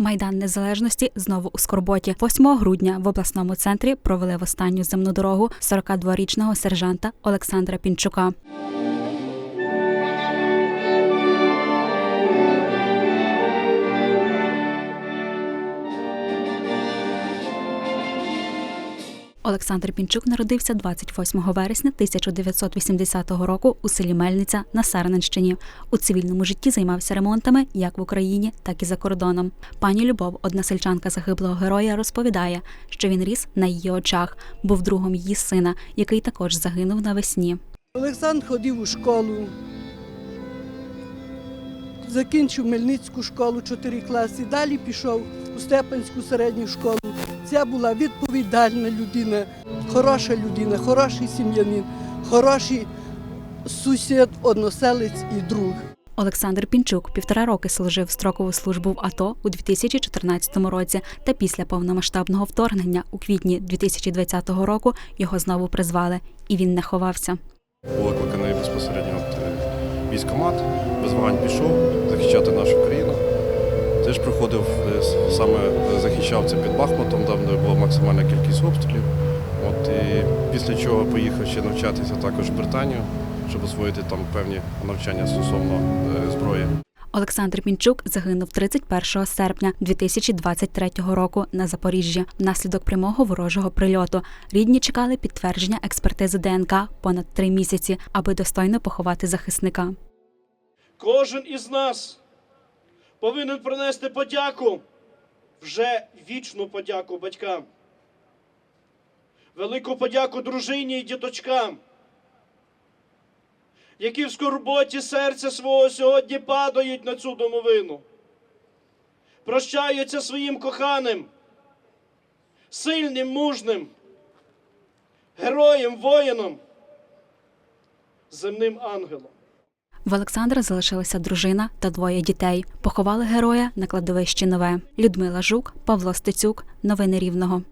Майдан Незалежності знову у Скорботі. 8 грудня в обласному центрі провели в останню земну дорогу 42-річного сержанта Олександра Пінчука. Олександр Пінчук народився 28 вересня 1980 року у селі Мельниця на Сарненщині. У цивільному житті займався ремонтами як в Україні, так і за кордоном. Пані Любов, односельчанка загиблого героя, розповідає, що він ріс на її очах, був другом її сина, який також загинув навесні. Олександр ходив у школу, закінчив Мельницьку школу 4 класи, далі пішов у Степанську середню школу. Це була відповідальна людина, хороша людина, хороший сім'янин, хороший сусід, односелець і друг. Олександр Пінчук півтора роки служив строкову службу в АТО у 2014 році, та після повномасштабного вторгнення у квітні 2020 року його знову призвали, і він не ховався. Був викликаний безпосередньо е, військкомат, без вагань пішов захищати нашу країну. Теж приходив е, саме е, захищав це під Бахмутом, там де була максимальна кількість обстрілів. От, і після чого поїхав ще навчатися також в Британію, щоб освоїти там певні навчання стосовно е, зброї. Олександр Пінчук загинув 31 серпня 2023 року на Запоріжжі внаслідок прямого ворожого прильоту. Рідні чекали підтвердження експертизи ДНК понад три місяці, аби достойно поховати захисника. Кожен із нас повинен принести подяку, вже вічну подяку батькам, велику подяку дружині і діточкам, які в скорботі серця свого сьогодні падають на цю домовину, прощаються своїм коханим, сильним, мужним, героєм, воїном, земним ангелом. В Олександра залишилася дружина та двоє дітей. Поховали героя на кладовищі Нове. Людмила Жук, Павло Стецюк. Новини Рівного.